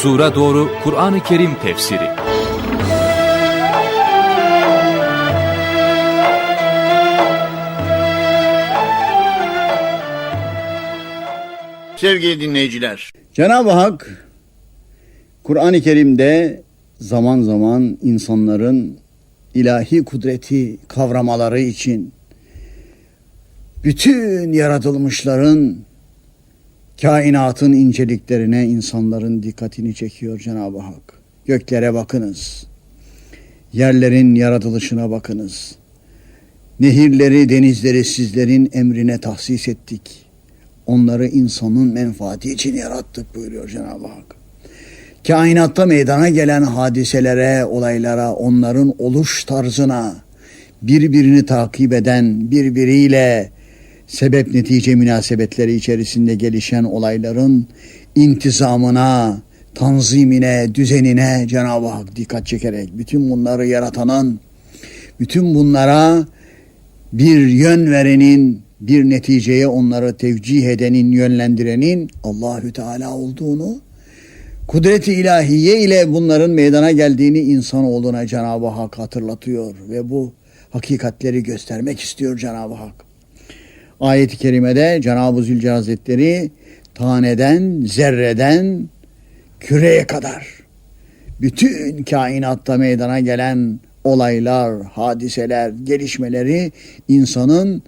Huzura Doğru Kur'an-ı Kerim Tefsiri. Sevgili dinleyiciler, Cenab-ı Hak Kur'an-ı Kerim'de zaman zaman insanların ilahi kudreti kavramaları için bütün yaratılmışların kainatın inceliklerine insanların dikkatini çekiyor Cenab-ı Hak. Göklere bakınız. Yerlerin yaratılışına bakınız. Nehirleri, denizleri sizlerin emrine tahsis ettik. Onları insanın menfaati için yarattık buyuruyor Cenab-ı Hak. Kainatta meydana gelen hadiselere, olaylara, onların oluş tarzına, birbirini takip eden, birbiriyle sebep netice münasebetleri içerisinde gelişen olayların intizamına, tanzimine, düzenine Cenab-ı Hak dikkat çekerek bütün bunları yaratanın, bütün bunlara bir yön verenin, bir neticeye onları tevcih edenin, yönlendirenin Allahü Teala olduğunu, kudreti ilahiye ile bunların meydana geldiğini insanoğluna Cenab-ı Hak hatırlatıyor ve bu hakikatleri göstermek istiyor Cenab-ı Hak. Ayet-i kerimede Cenab-ı Zülcelal Hazretleri taneden, zerreden, küreye kadar bütün kainatta meydana gelen olaylar, hadiseler, gelişmeleri insanın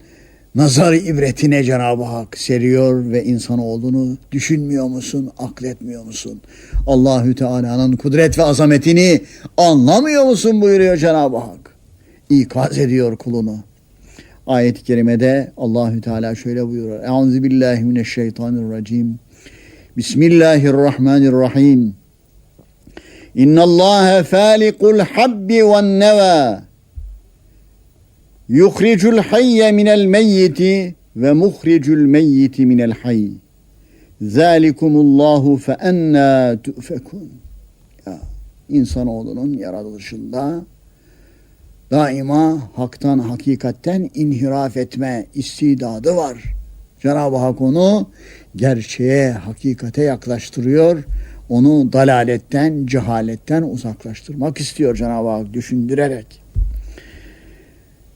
nazar ibretine Cenab-ı Hak seriyor ve insan olduğunu düşünmüyor musun, akletmiyor musun? Allahü Teala'nın kudret ve azametini anlamıyor musun buyuruyor Cenab-ı Hak. İkaz ediyor kulunu. Ayet-i kerimede Allahü Teala şöyle buyuruyor. Euzu billahi mineşşeytanirracim. Bismillahirrahmanirrahim. İnnallâhe fâlikul habbi ven nevâ. Yuhricul hayye minel meyyiti ve muhricul meyyiti minel hayy. Zalikumullahu fe enna tu'fekun. Ya, insanoğlunun yaratılışında daima haktan, hakikatten inhiraf etme istidadı var. Cenab-ı Hak onu gerçeğe, hakikate yaklaştırıyor. Onu dalaletten, cehaletten uzaklaştırmak istiyor Cenab-ı Hak düşündürerek.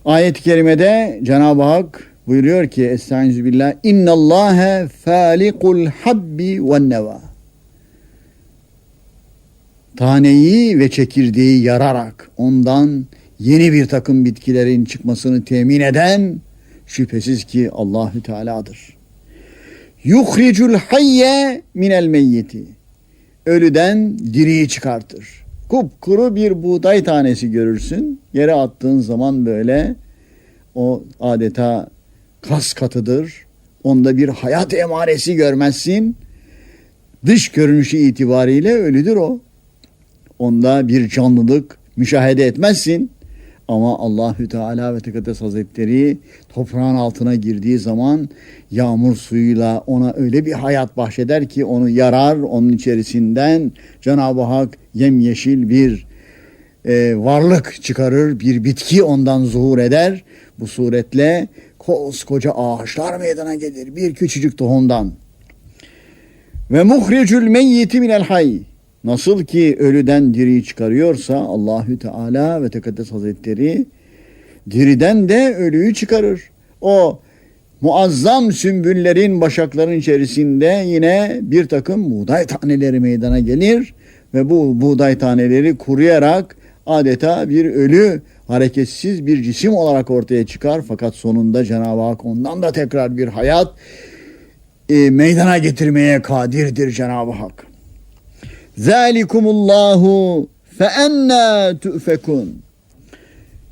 Ayet-i kerimede Cenab-ı Hak buyuruyor ki Estaizu billah İnnallâhe fâlikul habbi ve neva Taneyi ve çekirdeği yararak ondan yeni bir takım bitkilerin çıkmasını temin eden şüphesiz ki Allahü Teala'dır. Yuhricul hayye minel meyyiti. Ölüden diriyi çıkartır. Kupkuru bir buğday tanesi görürsün. Yere attığın zaman böyle o adeta kas katıdır. Onda bir hayat emaresi görmezsin. Dış görünüşü itibariyle ölüdür o. Onda bir canlılık müşahede etmezsin. Ama Allahü Teala ve Tekaddes Hazretleri toprağın altına girdiği zaman yağmur suyuyla ona öyle bir hayat bahşeder ki onu yarar. Onun içerisinden Cenab-ı Hak yemyeşil bir e, varlık çıkarır. Bir bitki ondan zuhur eder. Bu suretle koskoca ağaçlar meydana gelir. Bir küçücük tohumdan. Ve muhricül meyyiti minel hayy. Nasıl ki ölüden diriyi çıkarıyorsa Allahü Teala ve Tekaddes Hazretleri diriden de ölüyü çıkarır. O muazzam sümbüllerin başakların içerisinde yine bir takım buğday taneleri meydana gelir ve bu buğday taneleri kuruyarak adeta bir ölü hareketsiz bir cisim olarak ortaya çıkar fakat sonunda Cenab-ı Hak ondan da tekrar bir hayat e, meydana getirmeye kadirdir Cenab-ı Hak. Zalikumullahu fe enna tu'fekun.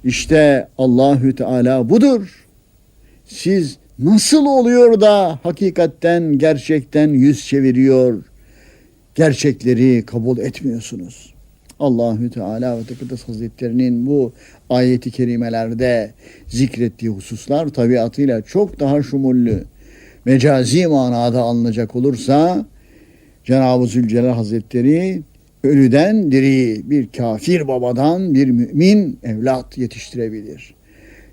İşte Allahü Teala budur. Siz nasıl oluyor da hakikatten, gerçekten yüz çeviriyor, gerçekleri kabul etmiyorsunuz? Allahü Teala ve Tekaddes Hazretlerinin bu ayeti kerimelerde zikrettiği hususlar tabiatıyla çok daha şumullü. Mecazi manada alınacak olursa Cenab-ı Zülcelal Hazretleri ölüden diri bir kafir babadan bir mümin evlat yetiştirebilir.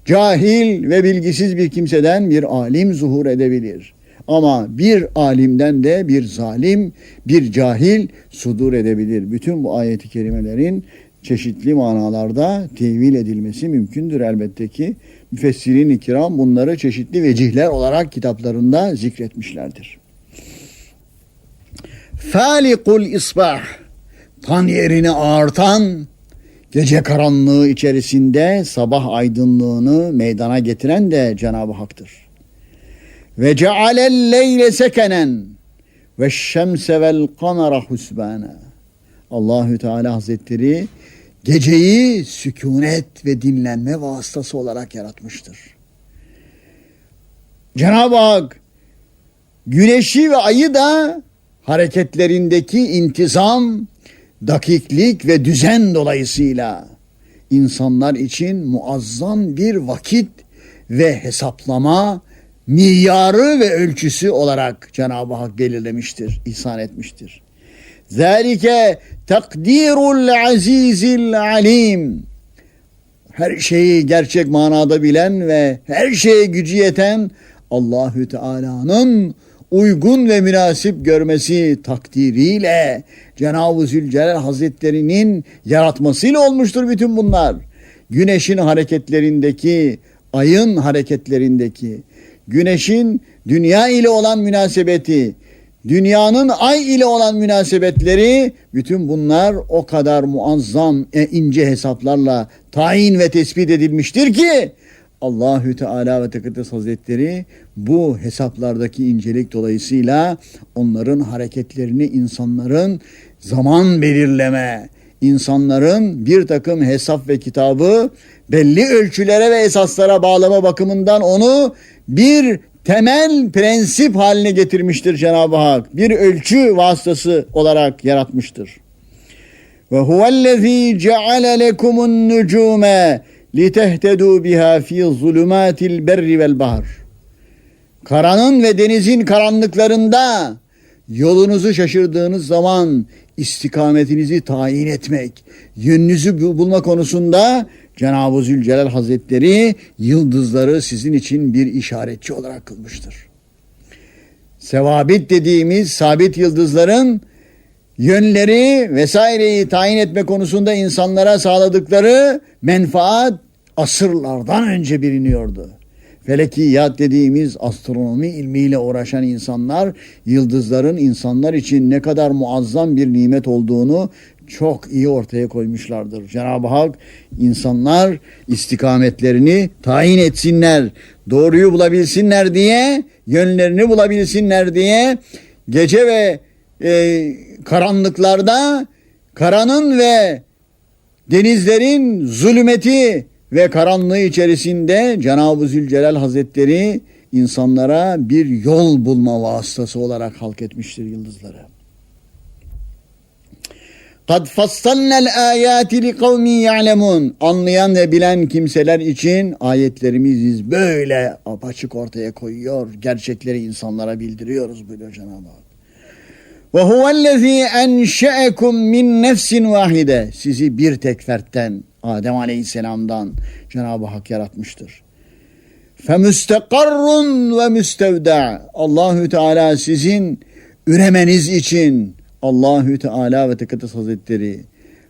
Cahil ve bilgisiz bir kimseden bir alim zuhur edebilir. Ama bir alimden de bir zalim, bir cahil sudur edebilir. Bütün bu ayeti kerimelerin çeşitli manalarda tevil edilmesi mümkündür elbette ki. Müfessirin-i bunları çeşitli vecihler olarak kitaplarında zikretmişlerdir. Falikul isbah tan yerini ağartan gece karanlığı içerisinde sabah aydınlığını meydana getiren de Cenab-ı Hak'tır. Ve cealel leyle sekenen ve şemse vel kamera husbana. Allahü Teala Hazretleri geceyi sükunet ve dinlenme vasıtası olarak yaratmıştır. Cenab-ı Hak güneşi ve ayı da hareketlerindeki intizam, dakiklik ve düzen dolayısıyla insanlar için muazzam bir vakit ve hesaplama miyarı ve ölçüsü olarak Cenab-ı Hak belirlemiştir, ihsan etmiştir. Zalike takdirul azizil alim. Her şeyi gerçek manada bilen ve her şeye gücü yeten Allahü Teala'nın uygun ve münasip görmesi takdiriyle Cenab-ı Zülcelal Hazretleri'nin yaratmasıyla olmuştur bütün bunlar. Güneşin hareketlerindeki, ayın hareketlerindeki, güneşin dünya ile olan münasebeti, dünyanın ay ile olan münasebetleri bütün bunlar o kadar muazzam e, ince hesaplarla tayin ve tespit edilmiştir ki Allahü Teala ve Tekaddes Hazretleri bu hesaplardaki incelik dolayısıyla onların hareketlerini insanların zaman belirleme, insanların bir takım hesap ve kitabı belli ölçülere ve esaslara bağlama bakımından onu bir temel prensip haline getirmiştir Cenab-ı Hak. Bir ölçü vasıtası olarak yaratmıştır. Ve huvellezî ceale lekumun nucume biha fî zulümâtil berri vel bahr. Karanın ve denizin karanlıklarında yolunuzu şaşırdığınız zaman istikametinizi tayin etmek, yönünüzü bulma konusunda Cenab-ı Zülcelal Hazretleri yıldızları sizin için bir işaretçi olarak kılmıştır. Sevabit dediğimiz sabit yıldızların yönleri vesaireyi tayin etme konusunda insanlara sağladıkları menfaat asırlardan önce biliniyordu. Felekiyat dediğimiz astronomi ilmiyle uğraşan insanlar yıldızların insanlar için ne kadar muazzam bir nimet olduğunu çok iyi ortaya koymuşlardır. Cenab-ı Hak insanlar istikametlerini tayin etsinler, doğruyu bulabilsinler diye, yönlerini bulabilsinler diye gece ve e, karanlıklarda karanın ve denizlerin zulümeti ve karanlığı içerisinde Cenab-ı Zülcelal Hazretleri insanlara bir yol bulma vasıtası olarak halk etmiştir yıldızları. Fassalnel ayati li kavmin ya'lemun. Anlayan ve bilen kimseler için ayetlerimiz böyle apaçık ortaya koyuyor. Gerçekleri insanlara bildiriyoruz buyuruyor Cenab-ı Hak. Ve huvellezî enşe'ekum min nefsin vahide. Sizi bir tek fertten Adem Aleyhisselam'dan Cenab-ı Hak yaratmıştır. Femüstekarrun ve müstevda. Allahü Teala sizin üremeniz için Allahü Teala ve Tekaddes Hazretleri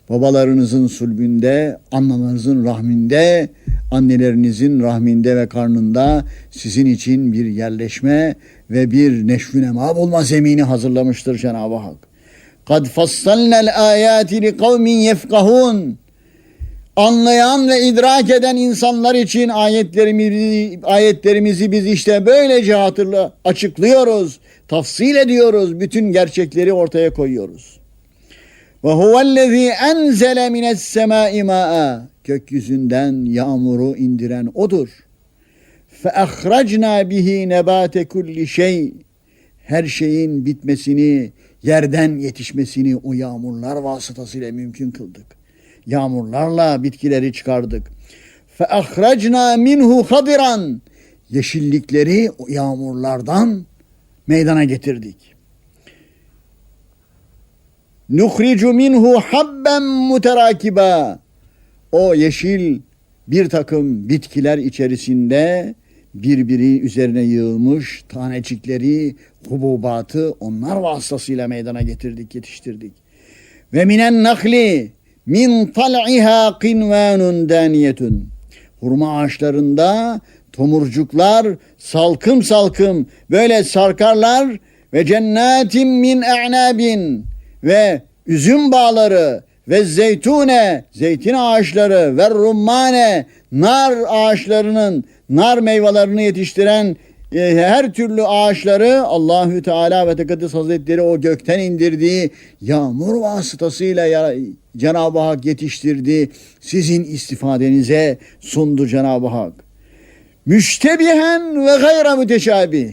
babalarınızın sulbünde, analarınızın rahminde, annelerinizin rahminde ve karnında sizin için bir yerleşme ve bir neşvü nema bulma zemini hazırlamıştır Cenab-ı Hak. Fassalnel ayati li kavmin yefkahun. Anlayan ve idrak eden insanlar için ayetlerimizi, ayetlerimizi biz işte böylece hatırla açıklıyoruz, tafsil ediyoruz, bütün gerçekleri ortaya koyuyoruz. Ve huvellezî enzele mines semâi mâ'a. Gökyüzünden yağmuru indiren odur. Ahracna bihi nebate kulli şey. Her şeyin bitmesini, yerden yetişmesini o yağmurlar vasıtasıyla mümkün kıldık. Yağmurlarla bitkileri çıkardık. Ahracna minhu hadiran. Yeşillikleri o yağmurlardan meydana getirdik. Nuhricu minhu habben muterakiba. O yeşil bir takım bitkiler içerisinde birbiri üzerine yığılmış tanecikleri, hububatı onlar vasıtasıyla meydana getirdik, yetiştirdik. Ve minen nakli min tal'iha qinvanun daniyetun. Hurma ağaçlarında tomurcuklar salkım salkım böyle sarkarlar ve cennetin min e'nabin ve üzüm bağları ve zeytune zeytin ağaçları ve rummane nar ağaçlarının nar meyvelerini yetiştiren e, her türlü ağaçları Allahü Teala ve Tekaddes Hazretleri o gökten indirdiği yağmur vasıtasıyla ya, Cenab-ı Hak yetiştirdi. Sizin istifadenize sundu Cenab-ı Hak. Müştebihen ve gayra müteşabih.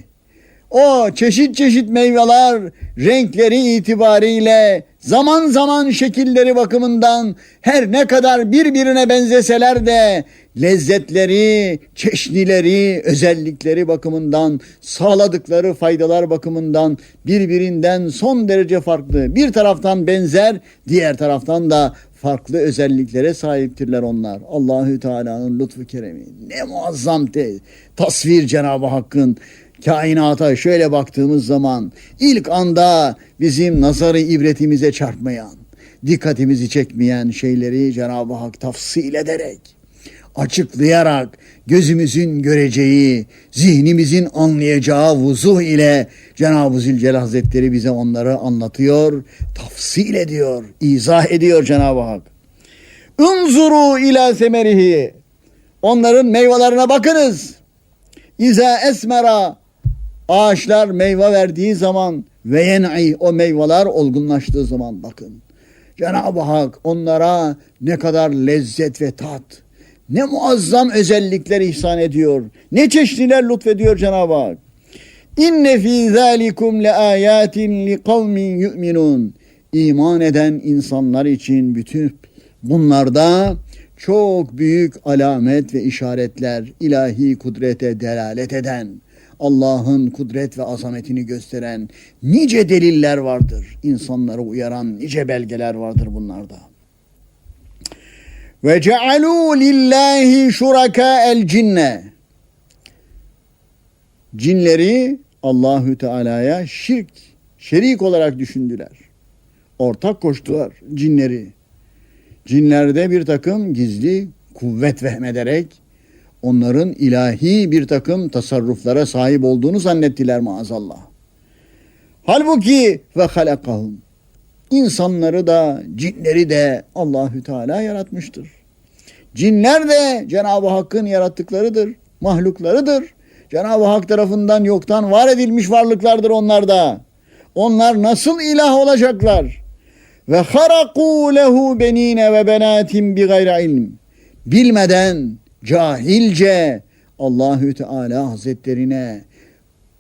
O çeşit çeşit meyveler renkleri itibariyle zaman zaman şekilleri bakımından her ne kadar birbirine benzeseler de lezzetleri, çeşnileri, özellikleri bakımından sağladıkları faydalar bakımından birbirinden son derece farklı. Bir taraftan benzer, diğer taraftan da farklı özelliklere sahiptirler onlar. Allahü Teala'nın lütfu keremi. Ne muazzam te tasvir Cenab-ı Hakk'ın kainata şöyle baktığımız zaman ilk anda bizim nazarı ibretimize çarpmayan, dikkatimizi çekmeyen şeyleri Cenab-ı Hak tafsil ederek, açıklayarak gözümüzün göreceği, zihnimizin anlayacağı vuzuh ile Cenab-ı Zülcelal Hazretleri bize onları anlatıyor, tafsil ediyor, izah ediyor Cenab-ı Hak. Unzuru ila semerihi. Onların meyvelerine bakınız. İza esmera ağaçlar meyve verdiği zaman ve yen'i o meyveler olgunlaştığı zaman bakın. Cenab-ı Hak onlara ne kadar lezzet ve tat, ne muazzam özellikler ihsan ediyor. Ne çeşitliler lütfediyor Cenab-ı Hak. İnne fî zâlikum le âyâtin li kavmin yu'minun. İman eden insanlar için bütün bunlarda çok büyük alamet ve işaretler ilahi kudrete delalet eden, Allah'ın kudret ve azametini gösteren nice deliller vardır. İnsanları uyaran nice belgeler vardır bunlarda. Ve cealû lillahi şuraka el cinne. Cinleri Allahü Teala'ya şirk, şerik olarak düşündüler. Ortak koştular cinleri. Cinlerde bir takım gizli kuvvet vehmederek onların ilahi bir takım tasarruflara sahip olduğunu zannettiler maazallah. Halbuki ve halakahum insanları da cinleri de Allahü Teala yaratmıştır. Cinler de Cenab-ı Hakk'ın yarattıklarıdır, mahluklarıdır. Cenab-ı Hak tarafından yoktan var edilmiş varlıklardır onlar da. Onlar nasıl ilah olacaklar? Ve haraku lehu benine ve benatin bi gayri ilm. Bilmeden, cahilce Allahü Teala Hazretlerine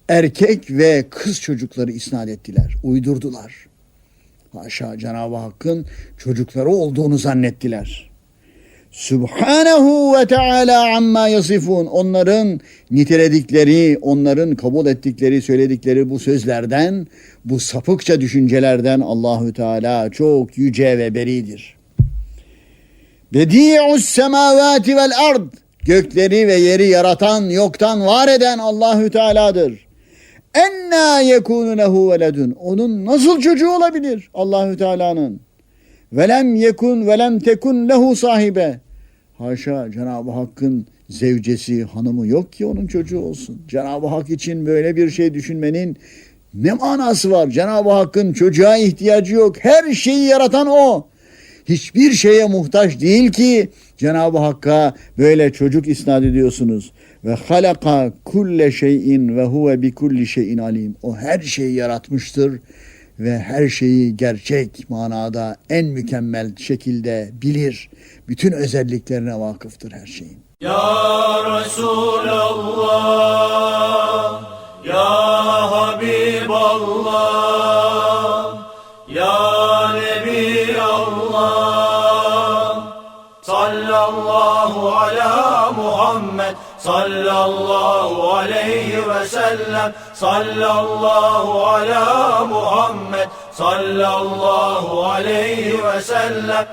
erkek ve kız çocukları isnat ettiler, uydurdular. Haşa Cenab-ı Hakk'ın çocukları olduğunu zannettiler. Subhanahu ve Teala amma yasifun. Onların niteledikleri, onların kabul ettikleri, söyledikleri bu sözlerden, bu sapıkça düşüncelerden Allahü Teala çok yüce ve beridir. Bedi'us semavati vel ard. Gökleri ve yeri yaratan, yoktan var eden Allahü Teala'dır. Enna yekunu lehu veledun. Onun nasıl çocuğu olabilir Allahü Teala'nın? Velem yekun velem tekun lehu sahibe. Haşa Cenab-ı Hakk'ın zevcesi, hanımı yok ki onun çocuğu olsun. Cenab-ı Hak için böyle bir şey düşünmenin ne manası var? Cenab-ı Hakk'ın çocuğa ihtiyacı yok. Her şeyi yaratan o. Hiçbir şeye muhtaç değil ki Cenab-ı Hakk'a böyle çocuk isnat ediyorsunuz. Ve halaka kulle şeyin ve huve bi kulli şeyin alim. O her şeyi yaratmıştır ve her şeyi gerçek manada en mükemmel şekilde bilir. Bütün özelliklerine vakıftır her şeyin. Ya Resulallah Ya Habiballah Sallallahu aleyhi ve sellem. Sallallahu ala Muhammed. Sallallahu aleyhi ve sellem.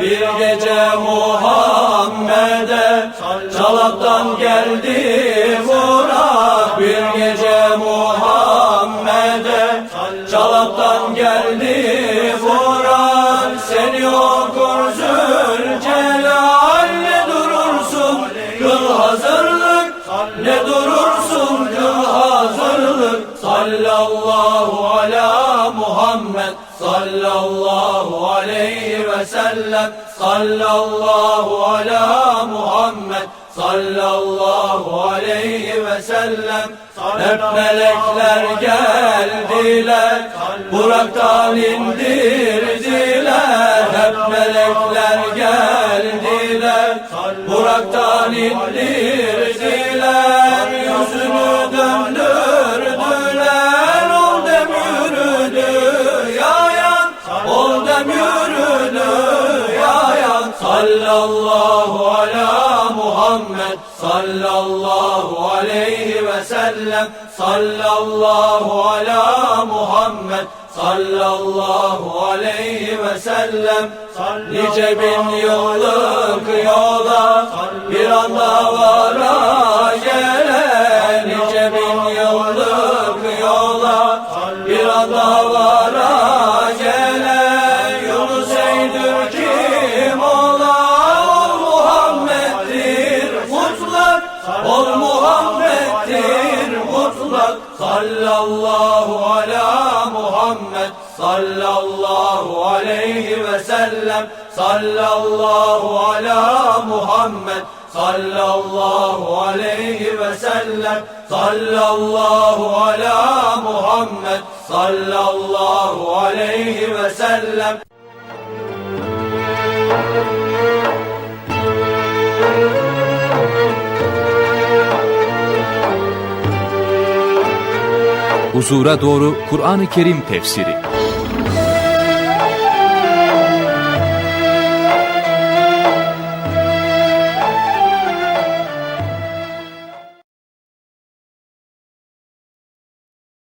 Bir gece Muhammed'e Çalaptan geldi Burak Bir gece Muhammed'e Çalaptan geldi aleyhi ve sellem Sallallahu ala Muhammed. Sallallahu aleyhi ve Hep melekler geldiler. Burak'tan indirdiler Hep melekler geldiler. Burak'tan indirdiler Muhammed Sallallahu aleyhi ve sellem. Sallallahu ala Muhammed. Sallallahu aleyhi ve sellem. Nice bin yıllık yola Bir anda vara sellem Sallallahu ala Muhammed Sallallahu aleyhi ve sellem Sallallahu ala Muhammed Sallallahu aleyhi ve sellem. Huzura doğru Kur'an-ı Kerim tefsiri